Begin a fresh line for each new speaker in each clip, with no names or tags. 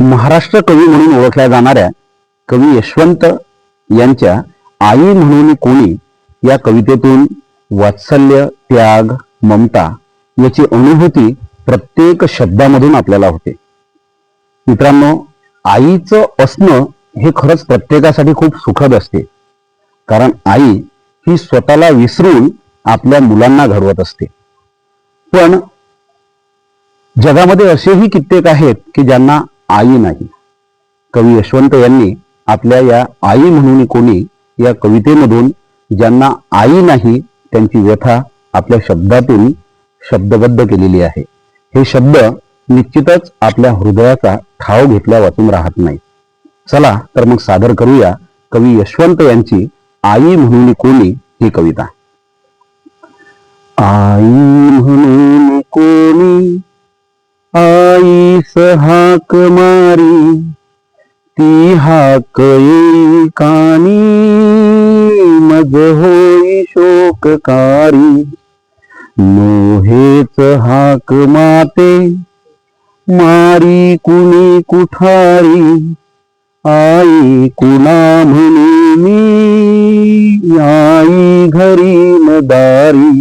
महाराष्ट्र कवी म्हणून ओळखल्या जाणाऱ्या कवी यशवंत यांच्या आई म्हणून कोणी या कवितेतून वात्सल्य त्याग ममता याची अनुभूती प्रत्येक शब्दामधून आपल्याला होते. मित्रांनो आईचं असणं हे खरंच प्रत्येकासाठी खूप सुखद असते. कारण आई ही स्वतःला विसरून आपल्या मुलांना घडवत असते. पण जगामध्ये असेही कित्येक आहेत की ज्यांना आई नाही. कवी यशवंत यांनी आपल्या या आई म्हणून कोणी या कवितेमधून ज्यांना आई नाही त्यांची व्यथा आपल्या शब्दातून शब्दबद्ध केलेली आहे. हे शब्द निश्चितच आपल्या हृदयाचा ठाव घेतल्या वाचून राहत नाही चला तर मग सादर करूया कवी यशवंत यांची आई म्हणून कोणी ही कविता. आई म्हणून कोणी आईस हाक मारी ती हाक येई कानी मज होई शोककारी मोहेच हाक माते. मारी कुणी कुठारी आई कुणा म्हणून मी. आई घरी मदारी दारी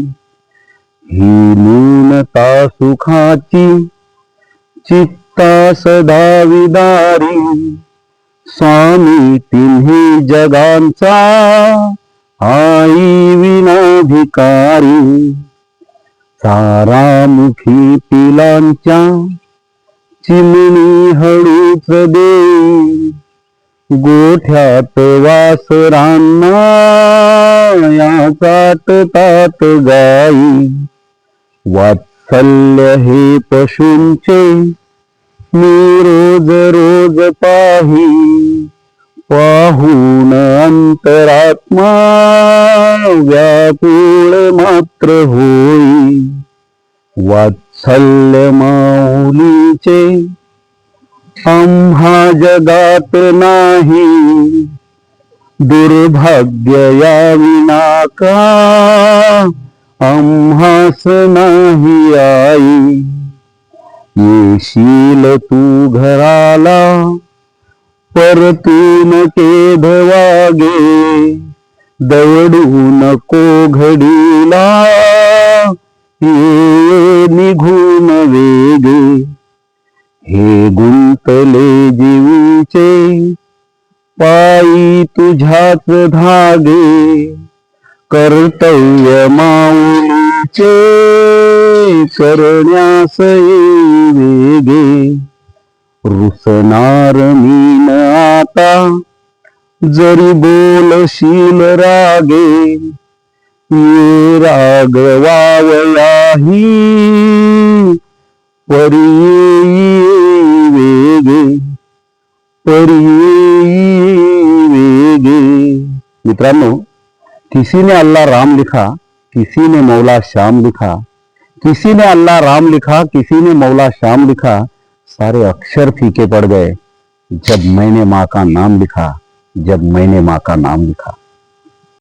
ही न्यूनता सुखाची चित्ता सदा विदारी. स्वामी तिन्ही जगांचा आई विनाधिकारी सारामुखी पिलांच्या चिमणी हळूच दे. गोठ्यात वासरांना या तात गाई वात्सल्य हे पशूंचे मी रोज रोज पाही. पाहून अंतरात्मा व्याकुळ मात्र होई. वात्सल्य माऊलीचे आम्हा जगात नाही. दुर्भाग्य या विनाका आम्हास नाही आई. येशील तू घराला परतून केध वागे दवडू नको घडीला ये निघून वेगे. हे गुंतले जीवीचे पायी तुझ्याच धागे. कर्तव्य माऊलीचे करण्यास वेगे. रुसणार मीन आता जरी बोलशील रागे. ये राग वावयाही परी वेगे. परी वेगे. मित्रांनो किसी ने अल्लाह राम लिखा, किसी ने मौला श्याम लिखा। किसी ने अल्लाह राम लिखा, किसी ने मौला श्याम लिखा। सारे अक्षर फीके पड़ गए, जब मैंने माँ का नाम लिखा, जब मैंने माँ का नाम लिखा।